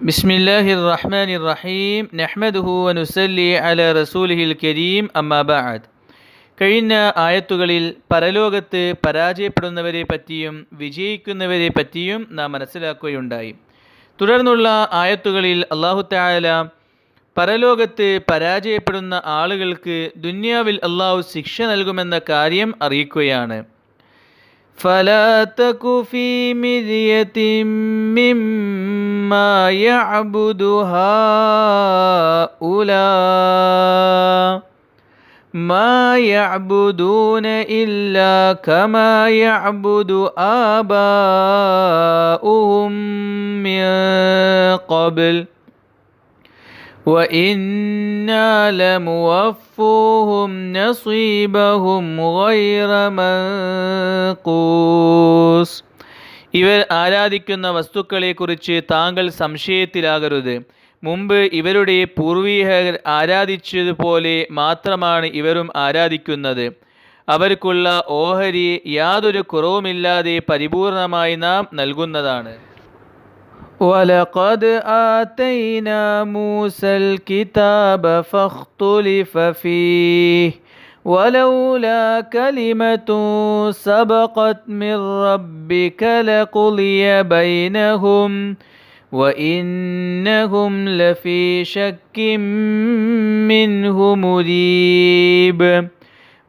بسم الله الرحمن الرحيم نحمده ونسلي على رسوله الكريم أما بعد കഴിഞ്ഞ ആയത്തുകളിൽ പരലോകത്ത് പരാജയപ്പെടുന്നവരെ പറ്റിയും വിജയിക്കുന്നവരെ പറ്റിയും നാം മനസ്സിലാക്കുകയുണ്ടായി തുടർന്നുള്ള ആയത്തുകളിൽ അള്ളാഹു തായാല പരലോകത്ത് പരാജയപ്പെടുന്ന ആളുകൾക്ക് ദുന്യാവിൽ അള്ളാഹു ശിക്ഷ നൽകുമെന്ന കാര്യം അറിയിക്കുകയാണ് فلا تك في مما يعبد هؤلاء. ما يعبدون إلا كما يعبد آباؤهم من قبل. وإنا لموفوهم نصيبهم غير منقوص. ഇവർ ആരാധിക്കുന്ന വസ്തുക്കളെക്കുറിച്ച് താങ്കൾ സംശയത്തിലാകരുത് മുമ്പ് ഇവരുടെ പൂർവീകർ ആരാധിച്ചതുപോലെ മാത്രമാണ് ഇവരും ആരാധിക്കുന്നത് അവർക്കുള്ള ഓഹരി യാതൊരു കുറവുമില്ലാതെ പരിപൂർണമായി നാം നൽകുന്നതാണ് ولقد آتينا موسى الكتاب فاختلف فيه ولولا كلمة سبقت من ربك لقضي بينهم وإنهم لفي شك منه مريب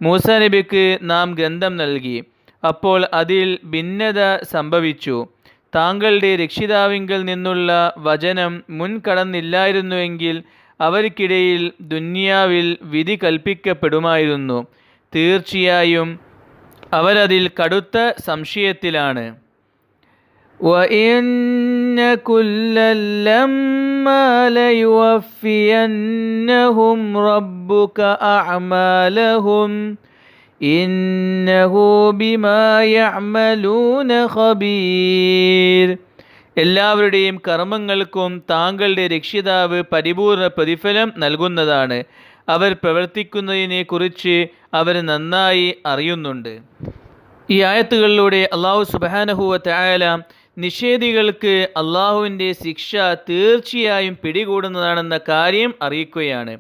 മൂസ നബിക്ക് നാം ഗ്രന്ഥം നൽകി അപ്പോൾ അതിൽ ഭിന്നത സംഭവിച്ചു താങ്കളുടെ രക്ഷിതാവിങ്കൽ നിന്നുള്ള വചനം മുൻകടന്നില്ലായിരുന്നുവെങ്കിൽ അവർക്കിടയിൽ ദുന്യാവിൽ വിധി കൽപ്പിക്കപ്പെടുമായിരുന്നു തീർച്ചയായും അവരതിൽ കടുത്ത സംശയത്തിലാണ് وَإِنَّ كُلًّا لَمَّا لَيُوَفِّيَنَّهُمْ رَبُّكَ أَعْمَالَهُمْ ഇന്നഹു ബിമാ യഅമലൂന ഖബീർ എല്ലാവരുടെയും കർമ്മങ്ങൾക്കും താങ്കളുടെ രക്ഷിതാവ് പരിപൂർണ പ്രതിഫലം നൽകുന്നതാണ്. അവർ പ്രവർത്തിക്കുന്നതിനെക്കുറിച്ച് അവർ നന്നായി അറിയുന്നുണ്ട്. ഈ ആയത്തുകളിലൂടെ അള്ളാഹു സുബാനഹുവ തയാല നിഷേധികൾക്ക് അള്ളാഹുവിന്റെ ശിക്ഷ തീർച്ചയായും പിടികൂടുന്നതാണെന്ന കാര്യം അറിയിക്കുകയാണ്.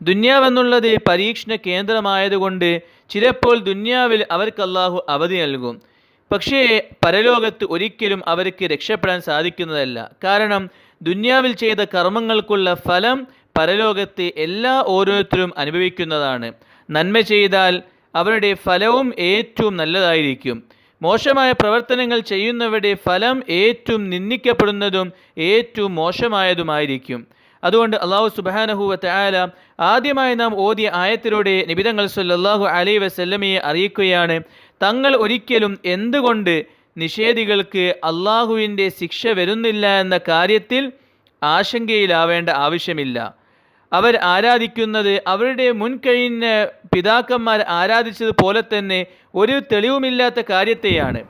ദുന്യാവെന്നുള്ളത് പരീക്ഷണ കേന്ദ്രമായതുകൊണ്ട് ചിലപ്പോൾ ദുന്യാവിൽ അവർക്ക് അള്ളാഹു അവധി നൽകും. പക്ഷേ പരലോകത്ത് ഒരിക്കലും അവർക്ക് രക്ഷപ്പെടാൻ സാധിക്കുന്നതല്ല. കാരണം ദുന്യാവിൽ ചെയ്ത കർമ്മങ്ങൾക്കുള്ള ഫലം പരലോകത്ത് എല്ലാ ഓരോരുത്തരും അനുഭവിക്കുന്നതാണ്. നന്മ ചെയ്താൽ അവരുടെ ഫലവും ഏറ്റവും നല്ലതായിരിക്കും. മോശമായ പ്രവർത്തനങ്ങൾ ചെയ്യുന്നവരുടെ ഫലം ഏറ്റവും നിന്ദിക്കപ്പെടുന്നതും ഏറ്റവും മോശമായതുമായിരിക്കും. അതുകൊണ്ട് അള്ളാഹു സുബാനഹുവത്തെ ആല ആദ്യമായി നാം ഓതിയ ആയത്തിലൂടെ നിബിതങ്ങൾ സല്ലാഹു അലൈ വസല്ലമയെ അറിയിക്കുകയാണ്. തങ്ങൾ ഒരിക്കലും എന്തുകൊണ്ട് നിഷേധികൾക്ക് അള്ളാഹുവിന്റെ ശിക്ഷ വരുന്നില്ല എന്ന കാര്യത്തിൽ ആശങ്കയിലാവേണ്ട ആവശ്യമില്ല. അവർ ആരാധിക്കുന്നത് അവരുടെ മുൻകഴിഞ്ഞ പിതാക്കന്മാർ ആരാധിച്ചതുപോലെ തന്നെ ഒരു തെളിവുമില്ലാത്ത കാര്യത്തെയാണ്.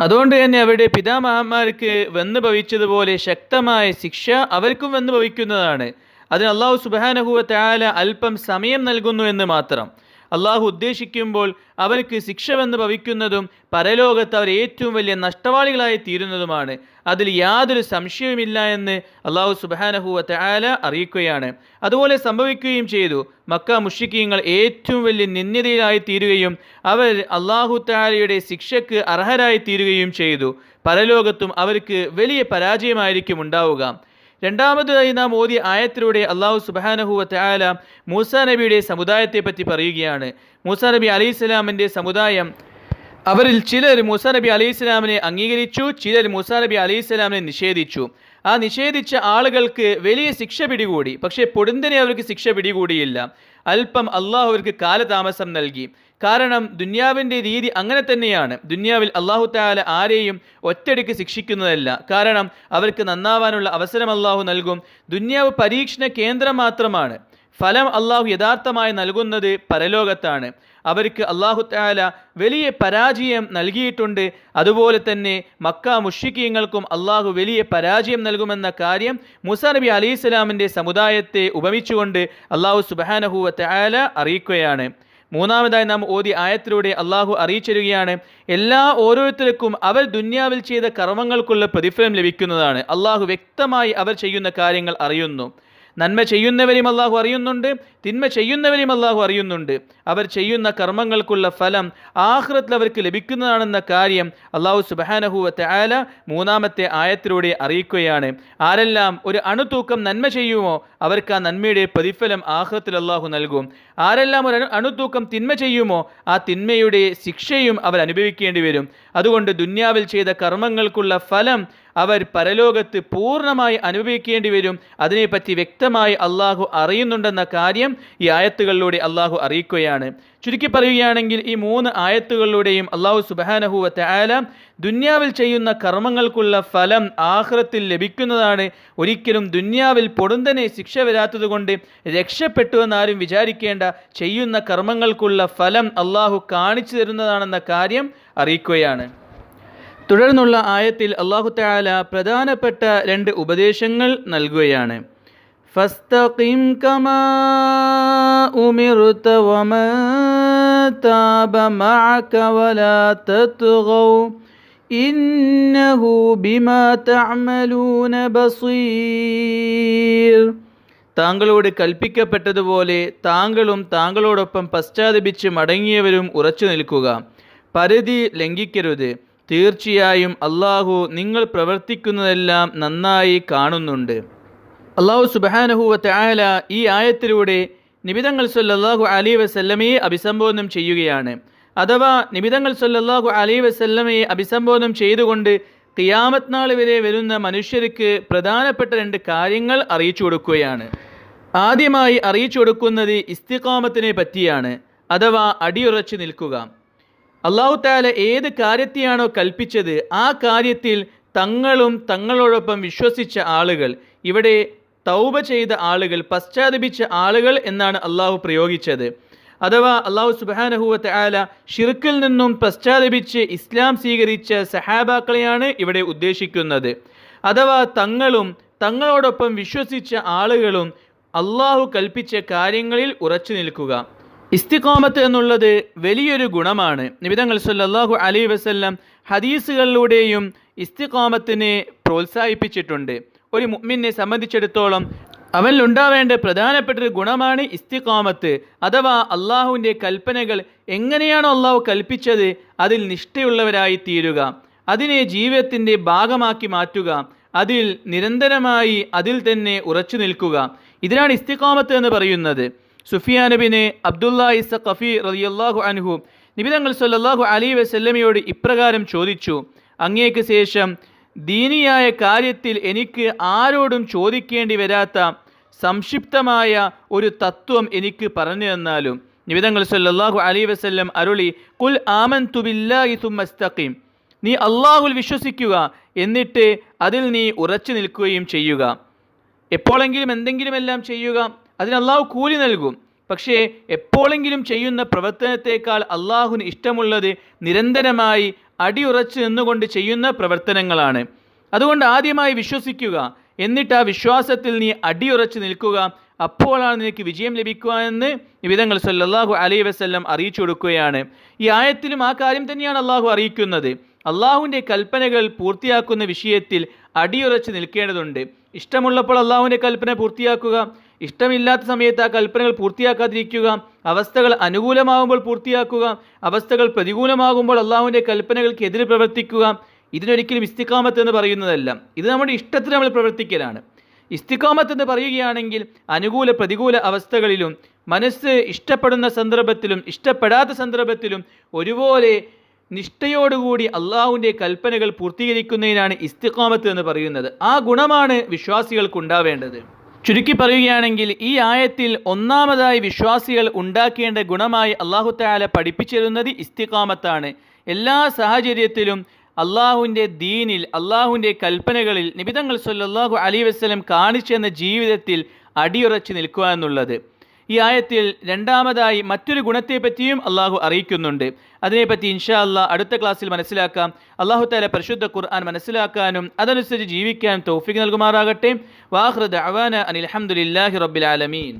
അതുകൊണ്ട് തന്നെ അവരുടെ പിതാമഹന്മാർക്ക് വന്നു ഭവിച്ചതുപോലെ ശക്തമായ ശിക്ഷ അവർക്കും വന്നു ഭവിക്കുന്നതാണ്. അതിന് അള്ളാഹു സുബാനഹുവ താല അല്പം സമയം നൽകുന്നു എന്ന് മാത്രം. അള്ളാഹു ഉദ്ദേശിക്കുമ്പോൾ അവർക്ക് ശിക്ഷ വന്ന് ഭവിക്കുന്നതും പരലോകത്ത് അവർ ഏറ്റവും വലിയ നഷ്ടവാളികളായി തീരുന്നതുമാണ്. അതിൽ യാതൊരു സംശയവുമില്ല എന്ന് അള്ളാഹു സുബാനഹുവത്തെ ആല അറിയിക്കുകയാണ്. അതുപോലെ സംഭവിക്കുകയും ചെയ്തു. മക്ക മുഷിക്കീങ്ങൾ ഏറ്റവും വലിയ നിന്ദ്യതയിലായി തീരുകയും അവർ അള്ളാഹു താലയുടെ ശിക്ഷയ്ക്ക് അർഹരായി തീരുകയും ചെയ്തു. പരലോകത്തും അവർക്ക് വലിയ പരാജയമായിരിക്കും ഉണ്ടാവുക. രണ്ടാമതായി നാം ഓതിയ ആയത്തിലൂടെ അള്ളാഹു സുബാനഹുവ തയാല മൂസ നബിയുടെ സമുദായത്തെ പറ്റി പറയുകയാണ്. മൂസ നബി അലൈഹി സ്വലാമിന്റെ സമുദായം അവരിൽ ചിലർ മൂസ നബി അലൈഹി സ്വലാമിനെ അംഗീകരിച്ചു ചിലർ മൂസ നബി അലൈഹി സ്വലാമിനെ നിഷേധിച്ചു. ആ നിഷേധിച്ച ആളുകൾക്ക് വലിയ ശിക്ഷ പിടികൂടി. പക്ഷേ പൊടുന്തനെ അവർക്ക് ശിക്ഷ പിടികൂടിയില്ല. അല്പം അള്ളാഹു അവർക്ക് കാലതാമസം നൽകി. കാരണം ദുന്യാവിന്റെ രീതി അങ്ങനെ തന്നെയാണ്. ദുന്യാവിൽ അള്ളാഹു താല ആരെയും ഒറ്റയടിക്ക് ശിക്ഷിക്കുന്നതല്ല. കാരണം അവർക്ക് നന്നാവാനുള്ള അവസരം അള്ളാഹു നൽകും. ദുന്യാവ് പരീക്ഷണ കേന്ദ്രം മാത്രമാണ്. ഫലം അള്ളാഹു യഥാർത്ഥമായി നൽകുന്നത് പരലോകത്താണ്. അവർക്ക് അള്ളാഹു താല വലിയ പരാജയം നൽകിയിട്ടുണ്ട്. അതുപോലെ തന്നെ മക്ക മുഷിക്കീങ്ങൾക്കും അള്ളാഹു വലിയ പരാജയം നൽകുമെന്ന കാര്യം മുസ നബി ഇസ്ലാമിന്റെ സമുദായത്തെ ഉപമിച്ചുകൊണ്ട് അള്ളാഹു സുബാനഹുവ താല അറിയിക്കുകയാണ്. മൂന്നാമതായി നാം ഓതി ആയത്തിലൂടെ അള്ളാഹു അറിയിച്ചിരുകയാണ് എല്ലാ ഓരോരുത്തർക്കും അവർ ദുന്യാവിൽ ചെയ്ത കർമ്മങ്ങൾക്കുള്ള പ്രതിഫലം ലഭിക്കുന്നതാണ്. അള്ളാഹു വ്യക്തമായി അവർ ചെയ്യുന്ന കാര്യങ്ങൾ അറിയുന്നു. നന്മ ചെയ്യുന്നവരെയും അള്ളാഹു അറിയുന്നുണ്ട് തിന്മ ചെയ്യുന്നവരെയും അള്ളാഹു അറിയുന്നുണ്ട്. അവർ ചെയ്യുന്ന കർമ്മങ്ങൾക്കുള്ള ഫലം ആഹ്റത്തിൽ അവർക്ക് ലഭിക്കുന്നതാണെന്ന കാര്യം അള്ളാഹു സുബാനഹുവത്തെ ആല മൂന്നാമത്തെ ആയത്തിലൂടെ അറിയിക്കുകയാണ്. ആരെല്ലാം ഒരു അണുതൂക്കം നന്മ ചെയ്യുമോ അവർക്ക് ആ നന്മയുടെ പ്രതിഫലം ആഹ്റത്തിൽ അള്ളാഹു നൽകും. ആരെല്ലാം ഒരു അണുതൂക്കം തിന്മ ചെയ്യുമോ ആ തിന്മയുടെ ശിക്ഷയും അവർ അനുഭവിക്കേണ്ടി വരും. അതുകൊണ്ട് ദുന്യാവിൽ ചെയ്ത കർമ്മങ്ങൾക്കുള്ള ഫലം അവർ പരലോകത്ത് പൂർണമായി അനുഭവിക്കേണ്ടി വരും. അതിനെപ്പറ്റി വ്യക്തമായി അള്ളാഹു അറിയുന്നുണ്ടെന്ന കാര്യം ഈ ആയത്തുകളിലൂടെ അള്ളാഹു അറിയിക്കുകയാണ്. ചുരുക്കി പറയുകയാണെങ്കിൽ ഈ മൂന്ന് ആയത്തുകളിലൂടെയും അള്ളാഹു സുബാനഹുവത്തെ ആല ദുന്യാവിൽ ചെയ്യുന്ന കർമ്മങ്ങൾക്കുള്ള ഫലം ആഹ്റത്തിൽ ലഭിക്കുന്നതാണ്. ഒരിക്കലും ദുന്യാവിൽ പൊടുന്തനെ ശിക്ഷ വരാത്തതുകൊണ്ട് രക്ഷപ്പെട്ടു എന്നാരും വിചാരിക്കേണ്ട. ചെയ്യുന്ന കർമ്മങ്ങൾക്കുള്ള ഫലം അള്ളാഹു കാണിച്ചു തരുന്നതാണെന്ന കാര്യം അറിയിക്കുകയാണ്. തുടർന്നുള്ള ആയത്തിൽ അള്ളാഹു താല പ്രധാനപ്പെട്ട രണ്ട് ഉപദേശങ്ങൾ നൽകുകയാണ്. കമാ മഅക വലാ ഇന്നഹു ബിമാ തഅമലൂന ബസീർ. താങ്കളോട് കൽപ്പിക്കപ്പെട്ടതുപോലെ താങ്കളും താങ്കളോടൊപ്പം പശ്ചാത്തപിച്ച് മടങ്ങിയവരും ഉറച്ചു നിൽക്കുക. പരിധി ലംഘിക്കരുത്. തീർച്ചയായും അള്ളാഹു നിങ്ങൾ പ്രവർത്തിക്കുന്നതെല്ലാം നന്നായി കാണുന്നുണ്ട്. അള്ളാഹു സുബാനഹുവത്തെ ആല ഈ ആയത്തിലൂടെ നിബിതങ്ങൾ സല്ലാഹു അലി വസല്ലമയെ അഭിസംബോധനം ചെയ്യുകയാണ്. അഥവാ നിബിതങ്ങൾ സല്ലാഹു അലി വസല്ലമയെ അഭിസംബോധനം ചെയ്തുകൊണ്ട് കിയാമത് നാൾ വരെ വരുന്ന മനുഷ്യർക്ക് പ്രധാനപ്പെട്ട രണ്ട് കാര്യങ്ങൾ അറിയിച്ചു കൊടുക്കുകയാണ്. ആദ്യമായി അറിയിച്ചു കൊടുക്കുന്നത് ഇസ്തിഖാമത്തിനെ പറ്റിയാണ്. അഥവാ അടിയുറച്ചു നിൽക്കുക. അള്ളാഹു താല ഏത് കാര്യത്തെയാണോ കൽപ്പിച്ചത് ആ കാര്യത്തിൽ തങ്ങളും തങ്ങളോടൊപ്പം വിശ്വസിച്ച ആളുകൾ ഇവിടെ തൗബ ചെയ്ത ആളുകൾ പശ്ചാത്തപിച്ച ആളുകൾ എന്നാണ് അള്ളാഹു പ്രയോഗിച്ചത്. അഥവാ അള്ളാഹു സുബാനഹുവത്തെ ആല ഷിർക്കിൽ നിന്നും പശ്ചാത്തപിച്ച് ഇസ്ലാം സ്വീകരിച്ച സഹാബാക്കളെയാണ് ഇവിടെ ഉദ്ദേശിക്കുന്നത്. അഥവാ തങ്ങളും തങ്ങളോടൊപ്പം വിശ്വസിച്ച ആളുകളും അള്ളാഹു കൽപ്പിച്ച കാര്യങ്ങളിൽ ഉറച്ചു നിൽക്കുക. ഇസ്തിഖാമത്ത് എന്നുള്ളത് വലിയൊരു ഗുണമാണ്. നിബിതങ്ങൾ സല്ലാഹു അലൈഹി വസ്ല്ലാം ഹദീസുകളിലൂടെയും ഇസ്തിഖാമത്തിനെ പ്രോത്സാഹിപ്പിച്ചിട്ടുണ്ട്. ഒരു മുഅ്മിനെ സംബന്ധിച്ചിടത്തോളം അവനിലുണ്ടാവേണ്ട പ്രധാനപ്പെട്ട ഒരു ഗുണമാണ് ഇസ്തിഖാമത്ത്. അഥവാ അള്ളാഹുവിന്റെ കൽപ്പനകൾ എങ്ങനെയാണോ അള്ളാഹു കൽപ്പിച്ചത് അതിൽ നിഷ്ഠയുള്ളവരായി തീരുക അതിനെ ജീവിതത്തിന്റെ ഭാഗമാക്കി മാറ്റുക. അതിൽ നിരന്തരമായി അതിൽ തന്നെ ഉറച്ചു നിൽക്കുക. ഇതിനാണ് ഇസ്തിഖാമത്ത് എന്ന് പറയുന്നത്. സുഫിയാനബിനെ അബ്ദുല്ല ഇസ ഖഫി റളിയല്ലാഹു അൻഹു നിബിതങ്ങൾ സല്ലാഹു അലി വസല്ലമയോട് ഇപ്രകാരം ചോദിച്ചു അങ്ങേക്ക് ശേഷം ദീനിയായ കാര്യത്തിൽ എനിക്ക് ആരോടും ചോദിക്കേണ്ടി വരാത്ത സംക്ഷിപ്തമായ ഒരു തത്വം എനിക്ക് പറഞ്ഞു തന്നാലും നിബിതങ്ങൾ സല്ലാഹു അലി വസല്ലം അരുളി കുൽ ആമൻ തുബില്ലാഹി നീ അള്ളാഹുൽ വിശ്വസിക്കുക എന്നിട്ട് അതിൽ നീ ഉറച്ചു നിൽക്കുകയും ചെയ്യുക. എപ്പോഴെങ്കിലും എന്തെങ്കിലുമെല്ലാം ചെയ്യുക അതിന് അള്ളാഹു കൂലി നൽകും. പക്ഷേ എപ്പോഴെങ്കിലും ചെയ്യുന്ന പ്രവർത്തനത്തേക്കാൾ അള്ളാഹുവിന് ഇഷ്ടമുള്ളത് നിരന്തരമായി അടിയുറച്ച് നിന്നുകൊണ്ട് ചെയ്യുന്ന പ്രവർത്തനങ്ങളാണ്. അതുകൊണ്ട് ആദ്യമായി വിശ്വസിക്കുക. എന്നിട്ട് ആ വിശ്വാസത്തിൽ നീ അടിയുറച്ച് നിൽക്കുക. അപ്പോഴാണ് നിനക്ക് വിജയം ലഭിക്കുക എന്ന് വിധങ്ങൾ സല്ലല്ലാഹു അലൈഹി വസല്ലം അറിയിച്ചു കൊടുക്കുകയാണ്. ഈ ആയത്തിലും ആ കാര്യം തന്നെയാണ് അള്ളാഹു അറിയിക്കുന്നത്. അള്ളാഹുവിന്റെ കൽപ്പനകൾ പൂർത്തിയാക്കുന്ന വിഷയത്തിൽ അടിയുറച്ച് നിൽക്കേണ്ടതുണ്ട്. ഇഷ്ടമുള്ളപ്പോൾ അള്ളാഹുവിന്റെ കൽപ്പന പൂർത്തിയാക്കുക. ഇഷ്ടമില്ലാത്ത സമയത്ത് ആ കൽപ്പനകൾ പൂർത്തിയാക്കാതിരിക്കുക അവസ്ഥകൾ അനുകൂലമാകുമ്പോൾ പൂർത്തിയാക്കുക അവസ്ഥകൾ പ്രതികൂലമാകുമ്പോൾ അള്ളാഹുവിന്റെ കൽപ്പനകൾക്കെതിരെ പ്രവർത്തിക്കുക ഇതിനൊരിക്കലും ഇസ്തിക്കാമത്ത് എന്ന് പറയുന്നതല്ല. ഇത് നമ്മുടെ ഇഷ്ടത്തിന് നമ്മൾ പ്രവർത്തിക്കലാണ്. ഇസ്തിക്കാമത്ത് എന്ന് പറയുകയാണെങ്കിൽ അനുകൂല പ്രതികൂല അവസ്ഥകളിലും മനസ്സ് ഇഷ്ടപ്പെടുന്ന സന്ദർഭത്തിലും ഇഷ്ടപ്പെടാത്ത സന്ദർഭത്തിലും ഒരുപോലെ നിഷ്ഠയോടുകൂടി അള്ളാഹുവിന്റെ കൽപ്പനകൾ പൂർത്തീകരിക്കുന്നതിനാണ് ഇസ്തിഖാമത്ത് എന്ന് പറയുന്നത്. ആ ഗുണമാണ് വിശ്വാസികൾക്കുണ്ടാവേണ്ടത്. ചുരുക്കി പറയുകയാണെങ്കിൽ ഈ ആയത്തിൽ ഒന്നാമതായി വിശ്വാസികൾ ഉണ്ടാക്കേണ്ട ഗുണമായി അള്ളാഹു പഠിപ്പിച്ചിരുന്നത് ഇസ്തിഖാമത്താണ്. എല്ലാ സാഹചര്യത്തിലും അള്ളാഹുവിന്റെ ദീനിൽ അള്ളാഹുവിന്റെ കൽപ്പനകളിൽ നിബിതങ്ങൾ സൊല്ലാഹു അലി വസ്ലം കാണിച്ചെന്ന ജീവിതത്തിൽ അടിയുറച്ച് നിൽക്കുക എന്നുള്ളത്. ഈ ആയത്തിൽ രണ്ടാമതായി മറ്റൊരു ഗുണത്തെപ്പറ്റിയും അള്ളാഹു അറിയിക്കുന്നുണ്ട്. അതിനെപ്പറ്റി ഇൻഷാ അള്ളാഹ് അടുത്ത ക്ലാസ്സിൽ മനസ്സിലാക്കാം. അള്ളാഹു താല പരിശുദ്ധ ഖുർആൻ മനസ്സിലാക്കാനും അതനുസരിച്ച് ജീവിക്കാനും തോഫിക്ക് നൽകുമാറാകട്ടെ. വാഹൃദ് അവാന അനിൽ അഹമ്മദില്ലാഹി റബ്ബിൽ ആലമീൻ.